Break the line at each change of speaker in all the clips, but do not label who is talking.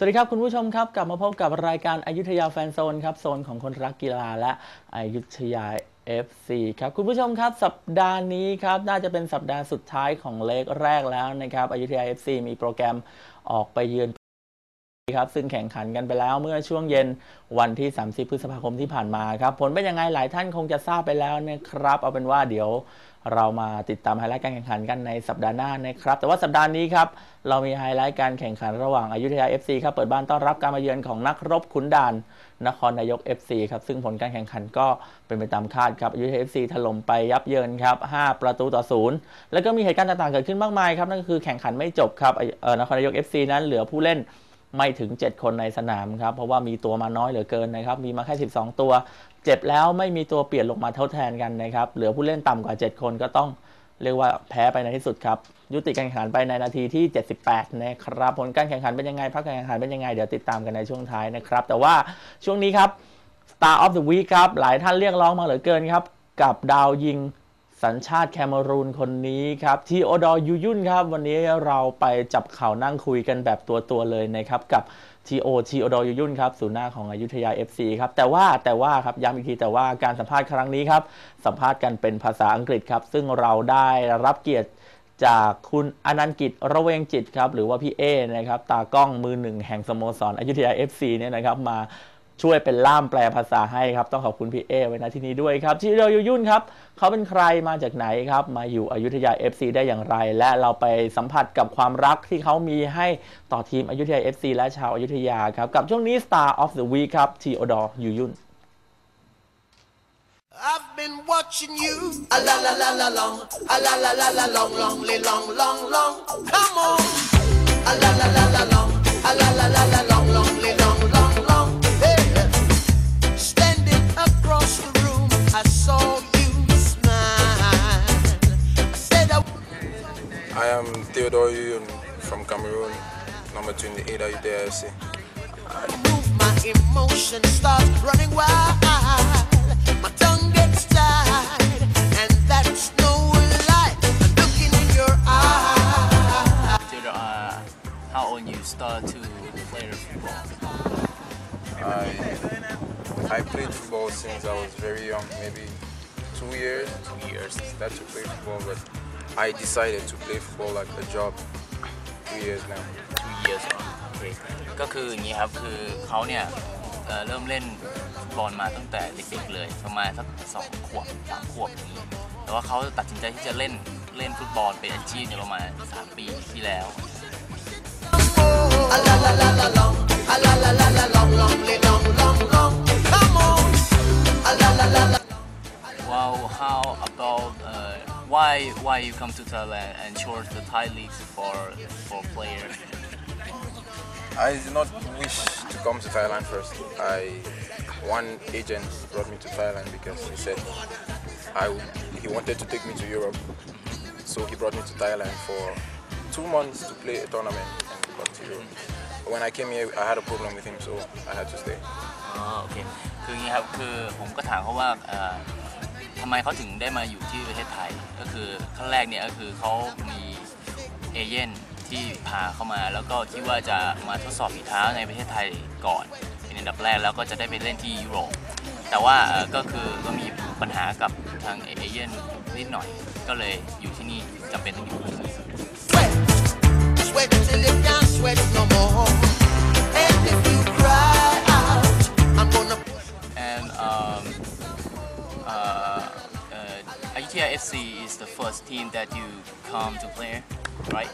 สวัสดีครับคุณผู้ชมครับ กลับมาพบกับรายการอายุทยาแฟนโซนครับ โซนของคนรักกีฬาและอายุทยา FC ครับคุณผู้ชมครับสัปดาห์นี้ครับน่าจะเป็นสัปดาห์สุดท้ายของเลกแรกแล้วนะครับอายุทยา FC มีโปรแกรมออกไปเยือน ครับซึ่งแข่งขันกันไปแล้วเมื่อช่วงเย็นวันที่ 30 พฤษภาคมที่ผ่านมาครับ ผลเป็นยังไงหลายท่านคงจะทราบไปแล้วนะครับ เอาเป็นว่าเดี๋ยวเรามาติดตามไฮไลท์การแข่งขันกันในสัปดาห์หน้านะครับ แต่ว่าสัปดาห์นี้ครับ เรามีไฮไลท์การแข่งขันระหว่างอายุทยา FC ครับ เปิดบ้านต้อนรับการมาเยือนของนักรบขุนด่าน นครนายก FC ครับ ซึ่งผลการแข่งขันก็เป็นไปตามคาดครับ อายุทยา FC ถล่มไปยับเยินครับ 5 ประตูต่อศูนย์แล้วก็มีเหตุการณ์ต่างๆเกิดขึ้นมากมายครับ นั่นก็คือแข่งขันไม่จบครับนครนายก FC นั้นเหลือผู้เล่น ไม่ถึง 7 คนในสนามครับ เพราะว่ามีตัวมาน้อยเหลือเกินนะครับ มีมาแค่ 12 ตัว เจ็บแล้วไม่มีตัวเปลี่ยนลงมาทดแทนกันนะครับ เหลือผู้เล่นต่ำกว่า 7 คนก็ต้องเรียกว่าแพ้ไปในที่สุดครับ ยุติการแข่งขันไปในนาทีที่ 78 นะครับ ผลการแข่งขันเป็นยังไงพักการแข่งขันเป็นยังไง เดี๋ยวติดตามกันในช่วงท้ายนะครับ แต่ว่าช่วงนี้ครับ Star of the Week ครับ หลายท่านเรียกร้องมาเหลือเกินครับ กับดาวยิง สัญชาติแคเมรูนคนนี้ครับทีโอดอร์ยูยุนครับ วันนี้เราไปจับข่าวนั่งคุยกันแบบตัวตัวเลยนะครับกับทีโอทีโอดอร์ยูยุนครับศูนย์หน้าของอยุธยา FC ครับแต่ว่าแต่ว่าครับย้ำอีกทีแต่ว่าการสัมภาษณ์ครั้งนี้ครับสัมภาษณ์กันเป็นภาษาอังกฤษครับ ซึ่งเราได้รับเกียรติจากคุณอนันต์กิจระเวงจิตครับหรือว่าพี่เอนะครับตากล้องมือหนึ่งแห่งสโมสรอยุธยา FC เนี่ยนะครับมา ช่วยเป็นล่ามแปลภาษาให้ครับ ต้องขอบคุณพี่เอไว้ณที่นี้ด้วยครับที่เรยูยุ่นครับเขาเป็นใครมาจากไหนครับ มาอยู่อยุธยา FC ได้อย่างไร และเราไปสัมผัสกับความรักที่เขามีให้ต่อทีมอยุธยา FC และชาวอยุธยาครับ กับช่วงนี้ Star of the Week ครับทีโอดอยูยุน
I've been watching you. A la la la la long. A la la la la long, long, li long, long, long. Come on. A la la la la long. A la la la la
I am Theodore Yuyun from Cameroon, number 28 at UDFC.
move, my emotion starts running wild. My tongue gets tied, and that's no lie. I'm looking in your eyes.
Theodore, uh, how old you start to play the football?
I, I played football since I was very young, maybe two years.
Two years.
Started to play football, but I decided to play football like a job. Two years now.
Two years โอเคก็คืออย่างนี้ครับคือเขาเนี่ยเอ่อเริ่มเล่นฟุตบอลมาตั้งแต่เด็กๆเลยประมาณสักสองขวบสามขวบอย่างนี้แต่ว่าเขาตัดสินใจที่จะเล่นเล่นฟุตบอลเป็นอาชีพเนี่ยประมาณสามปีที่แล้ว
A la la la la long, a la la la la long, long, li long, long, long. Come on. A la la la la.
Wow how about uh, why why you come to Thailand and chose the Thai leagues for for player
I did not wish to come to Thailand first. I one agent brought me to Thailand because he said I would- he wanted to take me to Europe. So he brought me to Thailand for two months to play a tournament and got to Europe. When I came here, I had a problem with him, so I had to stay.
อ๋อโอเค คืออย่างนี้ครับ คือผมก็ถามเขาว่าเอ่อ ทำไมเขาถึงได้มาอยู่ที่ประเทศไทย ก็คือขั้นแรกเนี่ยก็คือเขามีเอเย่นที่พาเข้ามา แล้วก็คิดว่าจะมาทดสอบฝีเท้าในประเทศไทยก่อนเป็นอันดับแรกแล้วก็จะได้ไปเล่นที่ยุโรปแต่ว่าก็คือก็มีปัญหากับทางเอเย่นนิดหน่อย ก็เลยอยู่ที่นี่จำเป็นต้องอยู่ที่นี่ uh, Ayutthaya FC is the first team that you come to play right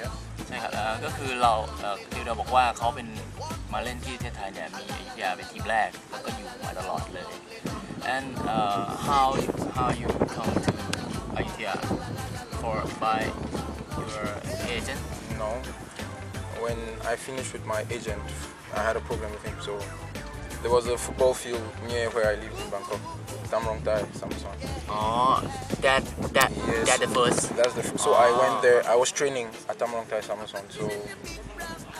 Yeah.
ใช่ครับเอ่อก็คือเราเอ่อคือเราบอกว่าเขาเป็นมาเล่นที่ประเทศไทยเนี่ยมีอยุธยาเป็นทีมแรกแล้วก็อยู่มาตลอดเลย and uh, how how you come to Ayutthaya for by your agent
No. When I finished with my agent, I had a problem with him. So there was a football field near where I lived in Bangkok, Tamrong Thai, Samsung.
อ๋อ that that
Yes.
that the first
That's the f- so I went there. I was training at Tamrong Thai Samsung. So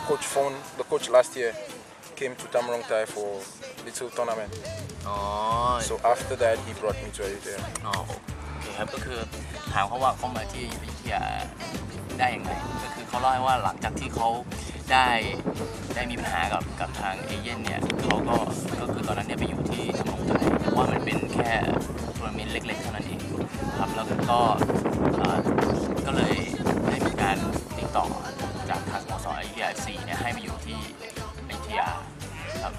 coach phone the coach last year came to Tamrong Thai for little tournament.
อ๋อ
So after that he brought me to Eritrea.
อ๋อโอเคครับก็คือถามเขาว่าเขามาที่อยุธยาได้ยังไงก็คือเขาเล่าให้ว่าหลังจากที่เขา ได้ได้มีปัญหากับกับทางเอเย่นเนี่ยเขาก็ก็คือตอนนั้นเนี่ยไปอยู่ที่สมองไทยเพราะว่ามันเป็นแค่ทัวร์นาเมนต์เล็ก ๆ เท่านั้นเองครับแล้วก็ก็เลยได้มีการติดต่อจากทางสโมสรอยุธยา FC เนี่ยให้มาอยู่ที่อยุธยาครับ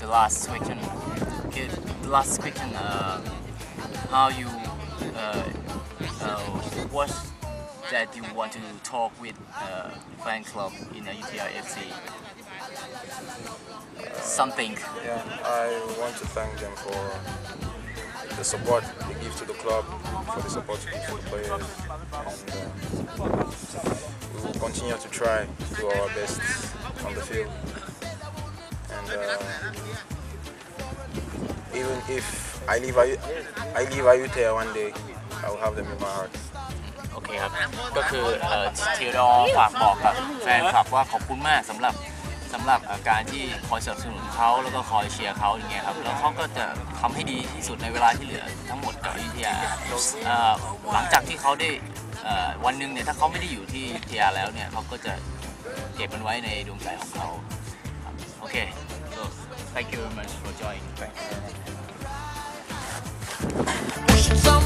The last question. The last question. Uh, how you uh, uh, what that you want to talk with uh, fan club in UTR FC? Something.
Yeah, I want to thank them for the support they give to the club, for the support they give to the players, and uh, we will continue to try to do our best on the field. And uh, even if I leave, I leave Ayutthaya one day, I will have them in my heart.
โอเคครับ ก็คือเอ่อทีรอฝากบอกกับแฟนคลับว่าขอบคุณมากสำหรับสำหรับเอ่อการที่คอยสนับสนุนเขาแล้วก็คอยเชียร์เขาอย่างเงี้ยครับแล้วเขาก็จะทำให้ดีที่สุดในเวลาที่เหลือทั้งหมดกับอยุธยาเอ่อหลังจากที่เขาได้เอ่อวันหนึ่งเนี่ยถ้าเขาไม่ได้อยู่ที่อยุธยาแล้วเนี่ยเขาก็จะเก็บมันไว้ในดวงใจของเขาครับโอเค thank you very much for joining
Push it some.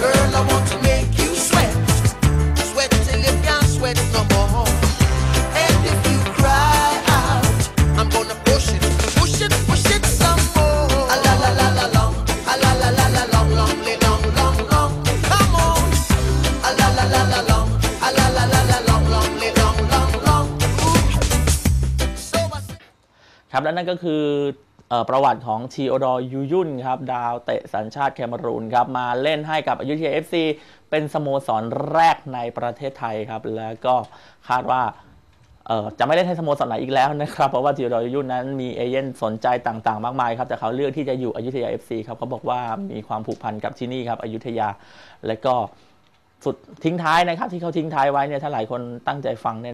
Girl, I want to make you sweat. Sweat till you can't sweat no
ครับและนั่นก็คืออประวัติของทีโอดอร์ยูยุนครับดาวเตะสัญชาติแคเมรูนครับมาเล่นให้กับอยุธยา FC เป็นสโมสรแรกในประเทศไทยครับ แล้วก็คาดว่าจะไม่เล่นให้สโมสรไหนอีกแล้วนะครับ เพราะว่าทีโอดอร์ยูยุนนั้นมีเอเย่นสนใจต่างๆ มากมายครับ แต่เขาเลือกที่จะอยู่อยุธยา FC ครับเขาบอกว่ามีความผูกพันกับที่นี่ครับอยุธยา และก็สุดทิ้งท้ายนะครับที่เขาทิ้งท้ายไว้เนี่ยถ้าหลายคนตั้งใจฟังเนี่ย